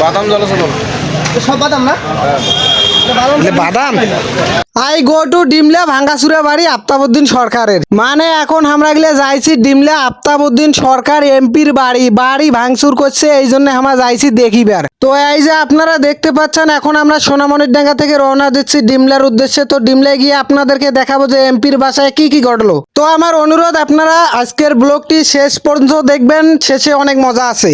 বাদাম জলসবল সব বাদাম না? বাদাম? I go to Dimla Bhangasura বাড়ি আফতাবুদ্দিন সরকারের। মানে এখন আমরা গেলে যাইছি ডিমলা আফতাবুদ্দিন সরকার এমপির বাড়ি বাড়ি ভাঙচুর করছে এই জন্য আমরা যাইছি দেখিবার। তো এই যে আপনারা দেখতে পাচ্ছেন এখন আমরা সোনামণির ডাঙ্গা থেকে রওনা দিচ্ছি ডিমলার উদ্দেশ্যে। তো ডিমলায় গিয়ে আপনাদেরকে দেখাবো যে এমপির বাসায় কি কি ঘটলো। তো আমার অনুরোধ আপনারা আজকের ব্লগটি শেষ পর্যন্ত দেখবেন শেষে অনেক মজা আছে।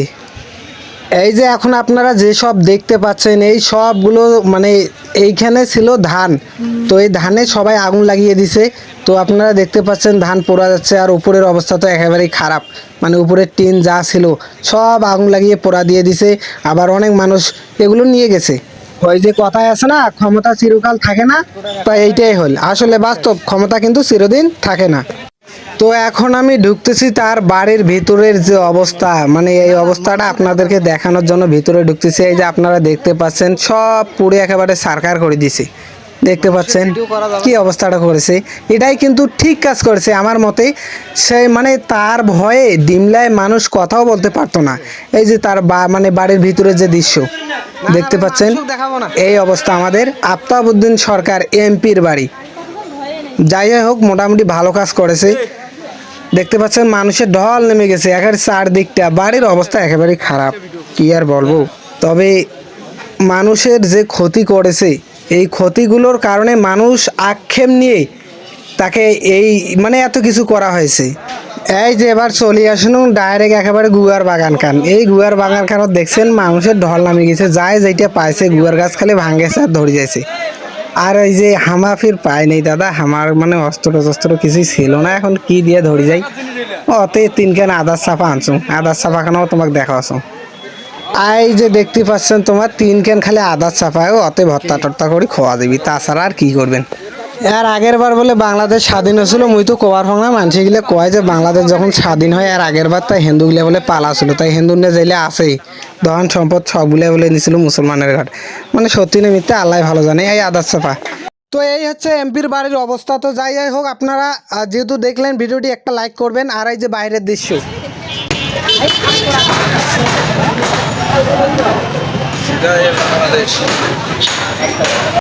এই যে এখন আপনারা যেসব দেখতে পাচ্ছেন, এই সবগুলো মানে এইখানে ছিল ধান। তো এই ধানে সবাই আগুন লাগিয়ে দিছে। তো আপনারা দেখতে পাচ্ছেন ধান পোড়া যাচ্ছে আর উপরের অবস্থা তো একেবারেই খারাপ। মানে উপরের টিন যা ছিল সব আগুন লাগিয়ে পোড়া দিয়ে দিছে। আবার অনেক মানুষ এগুলো নিয়ে গেছে। ওই যে কথায় আছে না, ক্ষমতা চিরকাল থাকে না তো এইটাই হল। আসলে বাস্তব ক্ষমতা কিন্তু চিরদিন থাকে না। তো এখন আমি ঢুকতেছি তার বাড়ির ভিতরের যে অবস্থা মানে এই অবস্থাটা আপনাদেরকে দেখানোর জন্য ভিতরে ঢুকতেছি। এই যে আপনারা দেখতে পাচ্ছেন সব পুড়ে একেবারে সারকার করে দিছে। দেখতে পাচ্ছেন কি অবস্থাটা করেছে? এটাই কিন্তু ঠিক কাজ করেছে আমার মতে। সেই মানে তার ভয়ে ডিমলায় মানুষ কথাও বলতে পারতো না। এই যে তার বা মানে বাড়ির ভিতরে যে দৃশ্য দেখতে পাচ্ছেন? এই অবস্থা আমাদের। আফতাবুদ্দিন সরকার এমপির বাড়ি। যাই হোক মোটামুটি ভালো কাজ করেছে। দেখতে পাচ্ছেন মানুষের ঢল নেমে গেছে, একেবারে চারদিকটা, বাড়ির অবস্থা একেবারেই খারাপ। কি আর বলব? তবে মানুষের যে ক্ষতি করেছে, এই ক্ষতিগুলোর কারণে মানুষ আক্ষেপ নিয়ে তাকে এই মানে এত কিছু করা হয়েছে। এই যে এবার চলে আসুন ডাইরেক্ট একেবারে গুয়ার বাগান খান। এই গুয়ার বাগান খানত দেখছেন মানুষের ঢল নামে গেছে যায় যেটা পাইছে গুয়ার গাছ খালি ভাঙেছে আর ধরে যাইছে। আর এই যে হামা ফির নেই, দাদা। আমার মানে অস্ত্র টস্ত্র কিছুই ছিল না, এখন কি দিয়ে ধরে যাই? অতে তিনখান আদার চাপা আনছো? আদার চাপাখানাও তোমাকে দেখাছো আই যে দেখতে পাচ্ছেন তোমার, তিন ক্যান খালি আদার চাপায় অতে ভত্তা টত্তা করে খোয়া দিবি, তাছাড়া আর কি করবেন? এর আগের বার বলে বাংলাদেশ স্বাধীন হয়েছিল, মুই তো কোয়ার ভাঙা মানুষ গিলে কয় যে বাংলাদেশ যখন স্বাধীন হয় আর আগের বার তাই হিন্দু গিলে বলে পালা ছিল, তাই হিন্দু নিয়ে যাইলে আসে ধন সম্পদ সব বলে নিছিল মুসলমানের ঘাট। মানে সত্যি না মিথ্যা, আল্লাহ ভালো জানে, এই আদার চাপা তো এই হচ্ছে এমপির বাড়ির অবস্থা। তো যাই যাই হোক, আপনারা যেহেতু দেখলেন, ভিডিওটি একটা লাইক করবেন, আর এই যে বাইরের দৃশ্য।